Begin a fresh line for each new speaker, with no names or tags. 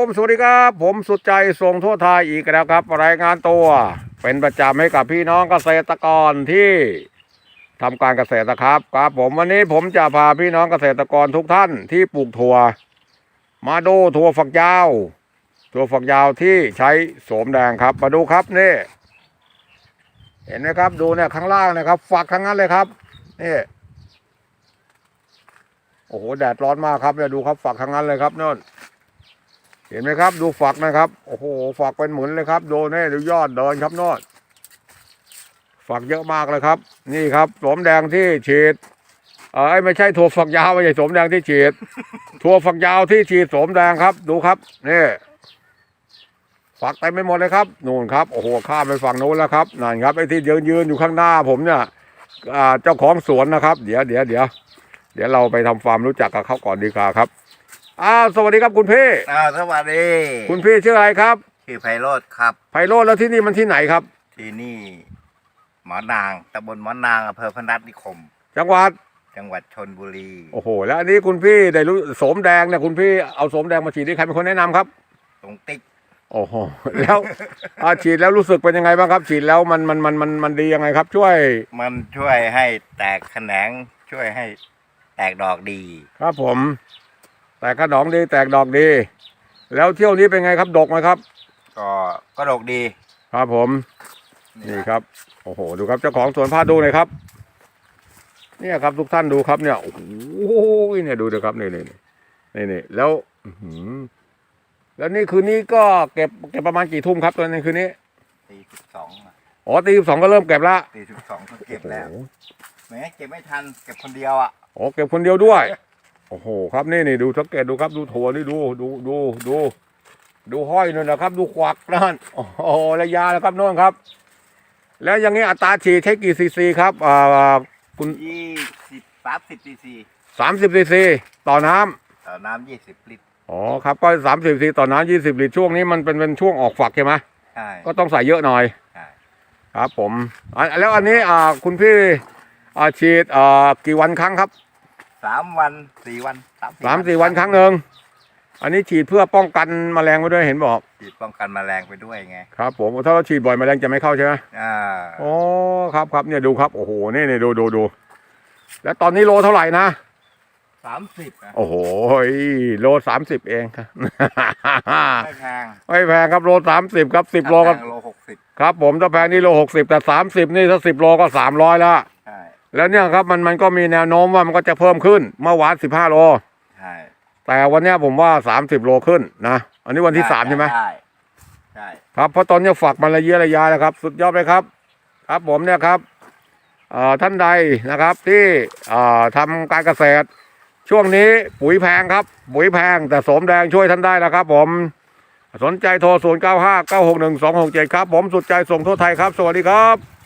ผมสวัสดีครับ ผมสุดใจส่งทั่วไทยอีกแล้วครับ รายงานตัว เป็นประจำให้กับพี่น้องเกษตรกรที่ทำการเกษตรนะครับครับผมวันนี้ผมจะพาพี่น้องเกษตรกรทุกท่านที่ปลูกถั่ว มาดูถั่วฝักยาว ถั่วฝักยาวที่ใช้โสมแดงครับ มาดูครับนี่ เห็นไหมครับดูเนี่ยข้างล่างนะครับ ฝักทั้งนั้นเลยครับนี่โอ้โหแดดร้อนมากครับเนี่ยดูครับฝักทั้งนั้นเลยครับนั่น เห็นไหมครับ ดูฝักนะครับ โอ้โหฝักเป็นหมุนเลยครับดูนี่ดูยอดเดินครับนอดฝักเยอะมากเลยครับ นี่ครับสมแดงที่ฉีดเออไม่ใช่ถั่วฝักยาวไม่ใช่สมแดงที่ฉีดถั่วฝักยาวที่ฉีดสมแดงครับ ดูครับนี่ฝักเต็มไปหมดเลยครับนู่นครับโอ้โหข้ามไปฝั่งโน้นแล้วครับนั่นครับไอ้ที่ยืนยืนอยู่ข้างหน้าผมเนี่ยเจ้าของสวนนะครับ เดี๋ยวเดี๋ยวเดี๋ยวเดี๋ยวเราไปทำความรู้จักกับเขาก่อนดีกว่าครับ อ้าวสวัสดีครับคุณพี่
อ่าสวัสดี
คุณพี่ชื่ออะไรครับ
ชื่อไพโรธครับ
ไพโรจน์แล้วที่นี่มันที่ไหนครับ
ที่นี่ หมอนางตำบลหมอนางอำเภอพนัสนิคม
จังหวัด
จังหวัดชนบุรี
โอ้โห แล้วอันนี้คุณพี่ได้รู้โสมแดงเนี่ยคุณพี่เอาโสมแดงมาฉีดที่ใครเป็นคนแนะนำครับ
ตรงติ๊ก
โอ้โหแล้วอาฉีดแล้วรู้สึกเป็นยังไงบ้างครับ ฉีดแล้วมันมันมันมันมันดียังไงครับ ช่วย
มันช่วยให้แตกแขนงช่วยให้แตกดอกดี
ครับผม แตกกระดองดีแตกดอกดี แล้วเที่ยวนี้เป็นไงครับดกไหมครับ
ก็ก็ดอกดี
ครับผมนี่ครับโอ้โหดูครับเจ้าของสวนพาดูหน่อยครับ เนี่ยครับทุกท่านดูครับเนี่ยโอ้โหเนี่ยดูนะครับนี่นี่นี่นี่แล้วอื้อหือแล้วนี่คืนนี้ก็เก็บเก็บประมาณกี่ทุ่มครับตอนนี้คืนนี้
ตีสิบสอง
อ๋อตีสองก็เริ่มเก็บละ
ตีสิบสองก็เก็บแล้ว
โอ้โห
แหมเก็บไม่ทันเก็บคนเดียวอะ
อ๋อเก็บคนเดียวด้วย โอ้โหครับนี่นี่ดูสังเกตดูครับดูถั่วนี่ดูดูดูดู ดูห้อยนู่นนะครับ ดูควักนั่นโอ้โหระยะแล้วครับโน่นครับ แล้วอย่างนี้อัตราฉีดใช้กี่ซีซีครับอ่าคุณ
ยี่สิบสามสิบซีซี
สามสิบซีซีต่อน้ำ
ต่อน้ำยี่สิบลิตร
อ๋อครับก็สามสิบซีต่อน้ำยี่สิบลิตรช่วงนี้มันเป็นเป็นช่วงออกฝักใช่ไหม
ใช่
ก็ต้องใส่เยอะหน่อย
ใช่
ครับผมอะแล้วอันนี้อ่าคุณพี่อ่าฉีดอ่ากี่วันครั้งครับ
สามวันสี่วันสาม
สามสี่วันครั้งหนึ่งอันนี้ฉีดเพื่อป้องกันแมลงไว้ด้วยเห็นบอก
ฉีดป้องกันแมลงไปด้วยไง
ครับ ผมถ้าเราฉีดบ่อยแมลงจะไม่เข้าใช่ไหม
อ่า
อ๋อครับครับเนี่ยดูครับโอ้โหนี่นี่ดูดูดูแล้วตอนนี้โลเท่าไหร่นะ
สามสิบนะ
โอ้โหโลสามสิบเองครับ
ไม่แพง
ไม่แพงครับโลสามสิบครับสิบโลก็
ถ้าแพงโลหกสิบ
ครับผมถ้าแพงนี่โลหกสิบแต่สามสิบนี่ถ้าสิบโลก็สามร้อยแล้ว
ใช่
แล้วเนี่ยครับมันมันก็มีแนวโน้มว่ามันก็จะเพิ่มขึ้นเมื่อวานสิบห้าโล
ใช่
แต่วันเนี้ยผมว่าสามสิบโลขึ้นนะอันนี้วันที่สามใช่ไหม
ใช่ใช่
ครับเพราะตอนนี้ฝักมันระเยะระยะแล้วครับ สุดยอดเลยครับ ครับผมเนี่ยครับเอ่อท่านใดนะครับที่เอ่อทำการเกษตร ช่วงนี้ปุ๋ยแพงครับ ปุ๋ยแพงแต่สมแดงช่วยท่านได้นะครับ ผมสนใจโทร 0 9 5 9 6 1 2 6 7 ครับ ผมสุดใจส่งทั่วไทยครับ สวัสดีครับ